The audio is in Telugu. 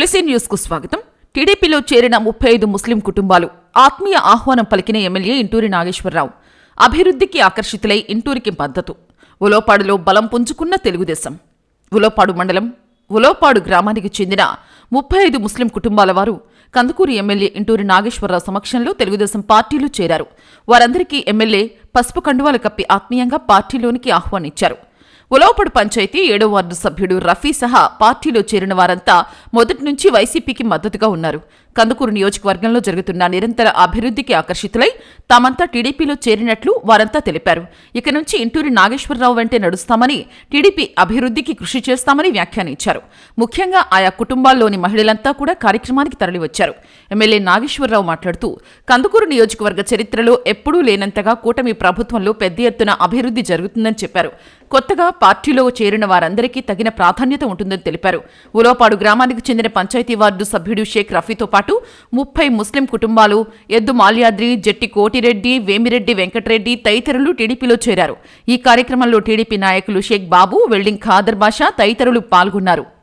తులసి న్యూస్కు స్వాగతం. టీడీపీలో చేరిన ముప్పై ఐదు ముస్లిం కుటుంబాలు ఆత్మీయ ఆహ్వానం పలికిన ఎమ్మెల్యే ఇంటూరి నాగేశ్వరరావు. అభివృద్ధికి ఆకర్షితులై ఇంటూరికి మద్దతు. ఉలోపాడులో బలం పుంజుకున్న తెలుగుదేశం. ఉలోపాడు మండలం ఉలోపాడు గ్రామానికి చెందిన ముప్పై ఐదు ముస్లిం కుటుంబాల వారు కందుకూరు ఎమ్మెల్యే ఇంటూరి నాగేశ్వరరావు సమక్షంలో తెలుగుదేశం పార్టీలో చేరారు. వారందరికీ ఎమ్మెల్యే పసుపు కండువాలు కప్పి ఆత్మీయంగా పార్టీలోనికి ఆహ్వానించారు. ఉలవపడు పంచాయతీ ఏడో వార్డు సభ్యుడు రఫీ సహా పార్టీలో చేరిన వారంతా మొదటి నుంచి వైసీపీకి మద్దతుగా ఉన్నారు. కందుకూరు నియోజకవర్గంలో జరుగుతున్న నిరంతర అభివృద్ధికి ఆకర్షితులై తామంతా టీడీపీలో చేరినట్లు వారంతా తెలిపారు. ఇక నుంచి ఇంటూరి నాగేశ్వరరావు వెంటే నడుస్తామని టీడీపీ అభివృద్ధికి కృషి చేస్తామని వ్యాఖ్యానించారు. ముఖ్యంగా ఆయా కుటుంబాల్లోని మహిళలంతా కూడా కార్యక్రమానికి తరలివచ్చారు. ఎమ్మెల్యే నాగేశ్వరరావు మాట్లాడుతూ కందుకూరు నియోజకవర్గ చరిత్రలో ఎప్పుడూ లేనంతగా కూటమి ప్రభుత్వంలో పెద్ద ఎత్తున అభివృద్ధి జరుగుతుందని చెప్పారు. కొత్తగా పార్టీలో చేరిన వారందరికీ తగిన ప్రాధాన్యత ఉంటుందని తెలిపారు. ఉలోపాడు గ్రామానికి చెందిన పంచాయతీ వార్డు సభ్యుడు షేక్ రఫీతో పాటు ముప్పై ముస్లిం కుటుంబాలు ఎద్దు మాల్యాద్రి జట్టి కోటిరెడ్డి వేమిరెడ్డి వెంకటరెడ్డి తదితరులు టీడీపీలో చేరారు. ఈ కార్యక్రమంలో టీడీపీ నాయకులు షేక్ బాబు వెల్డింగ్ ఖాదర్ బాషా తదితరులు పాల్గొన్నారు.